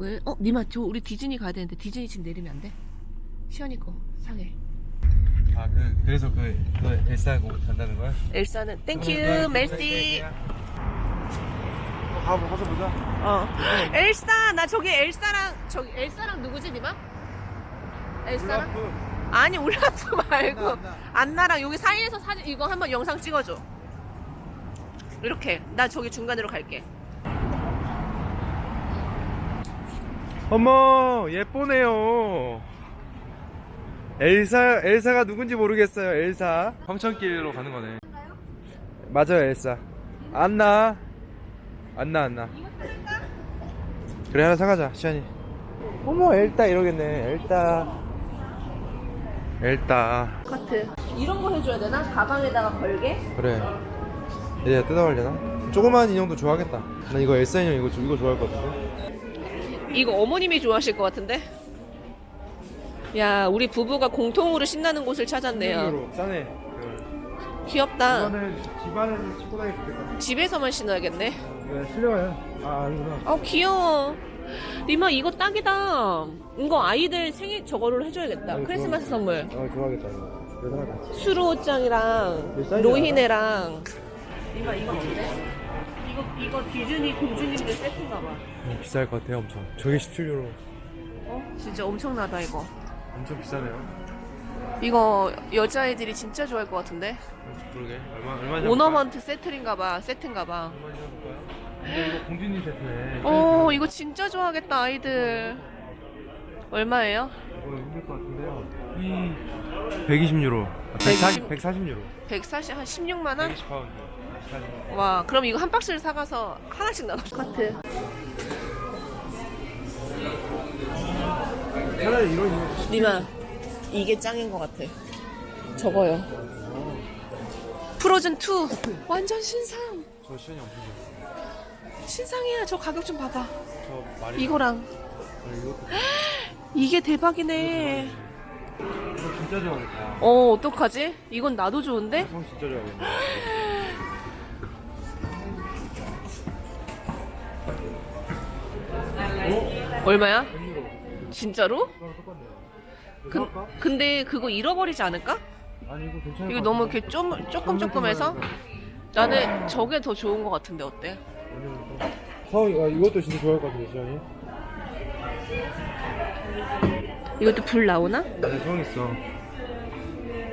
왜? 어, 니마, 저 우리 디즈니 가야 되는데 디즈니 지금 내리면 안 돼? 시연이 거 사게. 아 그, 그래서 그, 그 엘사 고 간다는 거야? 엘사는 네, 땡큐, 멜시. 가보 가서 보자 어. 엘사, 나 저기 엘사랑 저기 엘사랑 누구지, 니마? 엘사랑? 올라프 아니 올라프 말고 안나, 안나. 안나랑 여기 사이에서 사진 이거 한번 영상 찍어줘. 이렇게 나 저기 중간으로 갈게. 어머 예쁘네요. 엘사 엘사가 누군지 모르겠어요 엘사. 황천길로 가는 거네. 맞아요 엘사. 안나. 안나 안나. 그래 하나 사가자 시안이. 어머 엘따 이러겠네 엘따. 엘따. 카트. 이런 거 해줘야 되나? 가방에다가 걸게? 그래. 얘가 뜯어가려나? 조그만 인형도 좋아하겠다. 난 이거 엘사 인형 이거, 이거 좋아할 것 같은데 이거 어머님이 좋아하실 것 같은데? 야, 우리 부부가 공통으로 신나는 곳을 찾았네요. 으로 싸네 귀엽다. 이거는 집안에서 신고 다니기 좋겠다 집에서만 신어야겠네. 네, 실려와요. 아, 아니구나. 어, 귀여워. 리마, 이거 딱이다. 이거 아이들 생일 저거를 해줘야겠다. 아이고, 크리스마스 선물. 어, 좋아하겠다, 이거. 여자 같이. 수루 옷장이랑 몇 살이야? 로히네랑. 리마, 이거 어때? 이거, 이거 디즈니 공주님들 세트인가 봐. 어, 비쌀 것 같아요, 엄청. 저게 17유로. 어? 진짜 엄청나다, 이거. 엄청 비싸네요. 이거 여자애들이 진짜 좋아할 것 같은데? 그러게. 얼마, 얼마 오너먼트 세트인가 봐, 세트인가 봐. 얼마? 근데 이거 공주님 세트네. 어, 이거 진짜 좋아하겠다, 아이들. 얼마예요? 이거 힘들 것 같은데요. 이 120유로. 120? 140유로. 140, 한 16만 원? 120파운드. 와, 그럼 이거 한 박스를 사가서 하나씩 나눠. 카트. 차라리 이런 이거 니마, 이게 짱인 것 같아. 저거요. 프로즌 2. 완전 신상. 저 시간이 엄청 좋아요. 신상이야. 저 가격 좀 봐봐. 저 말이. 이거랑. 이것도 이게 대박이네. 이거 진짜 좋아하겠다. 어, 어떡하지? 이건 나도 좋은데? 형 진짜 좋아하겠네. 얼마야? 100유로. 진짜로? 근, 할까? 근데 그거 잃어버리지 않을까? 아니 이거 괜찮을 이거 것 너무. 이렇게 좀, 조금 조금 해서? 나는 저게 더 좋은 것 같은데, 어때? 서이 아, 이것도 진짜 좋아할 것 같은데 지현이 이것도 불 나오나? 네 성이 있어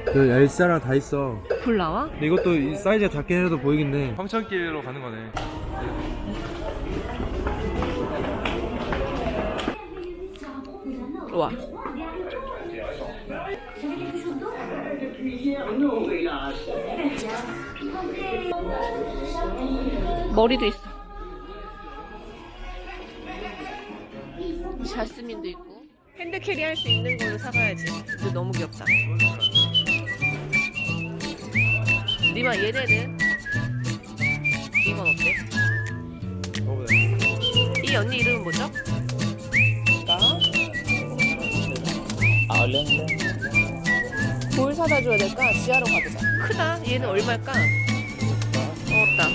그 엘사랑 다 있어 불 나와? 근데 이것도 이 사이즈가 작게 해도 보이긴 해 황천길로 가는 거네 와. 머리도 있어. 자스민도 있고. 핸드캐리 할 수 있는 걸로 사가야지. 이거 너무 귀엽다. 리마 얘네는 이건 어때? 이 언니 이름은 뭐죠? 뭘 사다 줘야 될까? 지하로 가보자. 크다. 얘는 얼마일까? 어, 없다.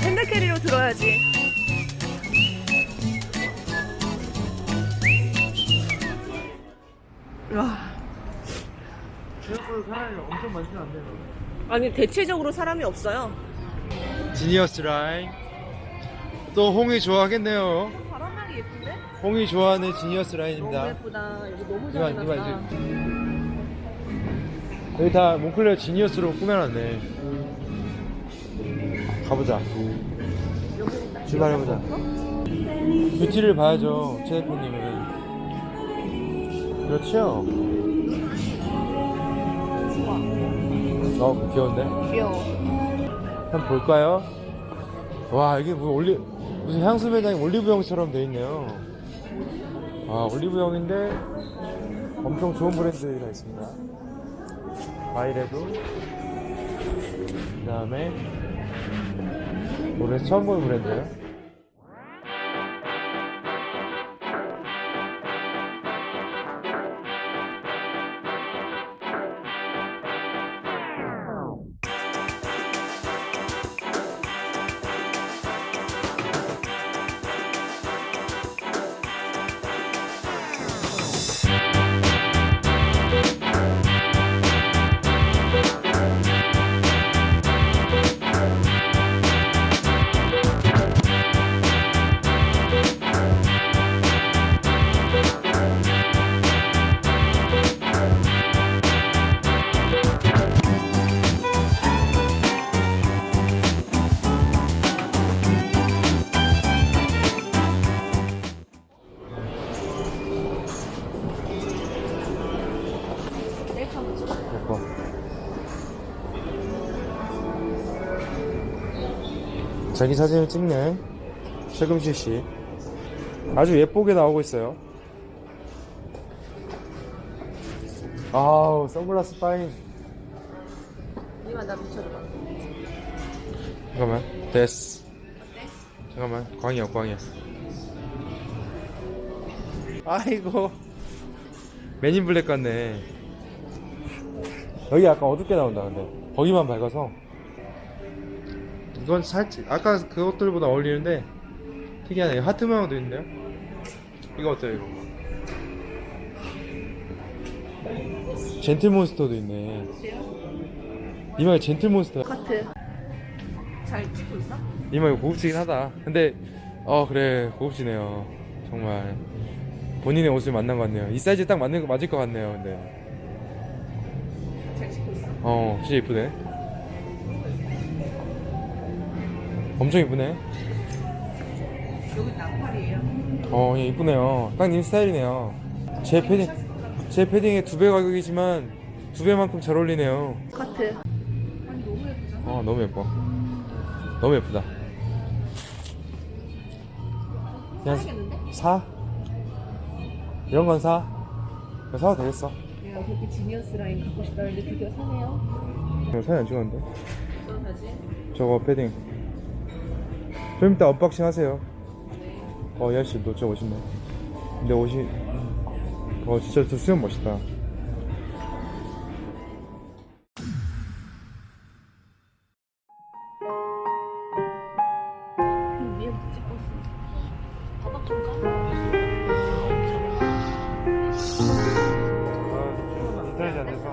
핸드캐리로 들어야지. 와. 생각보다 사람이 엄청 많지는 않네 아니 대체적으로 사람이 없어요. 지니어스 라인 또 홍이 좋아하겠네요 예쁜데? 홍이 좋아하는 지니어스 너무 라인입니다 예쁘다. 너무 이봐 잘 이봐 해놨다. 이제 여기 다 몽클레어 지니어스로 꾸며놨네 가보자 출발해보자 뷰티를 봐야죠 최 대표님은 그렇죠 어 귀여운데 귀여워. 한번 볼까요? 와 이게 뭐 올리 무슨 향수 매장이 올리브영처럼 돼 있네요. 아 올리브영인데 엄청 좋은 브랜드가 있습니다. 바이레도. 그 다음에 올해 처음 보는 브랜드예요 자기 사진을 찍는 최금실 씨 아주 예쁘게 나오고 있어요. 아우 선글라스 파인. 이만 나 비춰줘봐. 잠깐만 됐어. 잠깐만 광이야 광이야. 아이고 맨인 블랙 같네. 여기 약간 어둡게 나온다 근데 거기만 밝아서 이건 살짝 아까 그것들보다 어울리는데 특이하네. 하트 모양도 있는데요? 이거 어때요 이거? 젠틀몬스터도 있네. 이마에 젠틀몬스터. 카트. 잘 찍고 있어? 이마 이거 고급지긴 하다. 근데 어 그래. 고급지네요. 정말. 본인의 옷을 만난 것 같네요. 이 사이즈 딱 맞는 거 맞을 것 같네요 근데. 잘 찍고 있어. 어 진짜 이쁘네 엄청 이쁘네 여기 나팔이에요. 어 예, 이쁘네요 딱 님 스타일이네요 제 패딩 제 패딩의 두 배 가격이지만 두 배만큼 잘 어울리네요 카트. 아니 너무 예쁘잖아. 어 너무 예뻐 너무 예쁘다 그냥 사야겠는데? 사 이런 건 사. 사도 되겠어. 내가 그렇게 지니어스 라인 갖고 싶다는데 드디어 사네요. 이거 사진 안 찍었는데? 사진? 저거 패딩. 좀 이따 언박싱 하세요. 네. 어, 이 아저씨 너 진짜 멋있네. 근데 옷이, 어, 진짜 저 수염 멋있다. 까. 아, 안 돼서.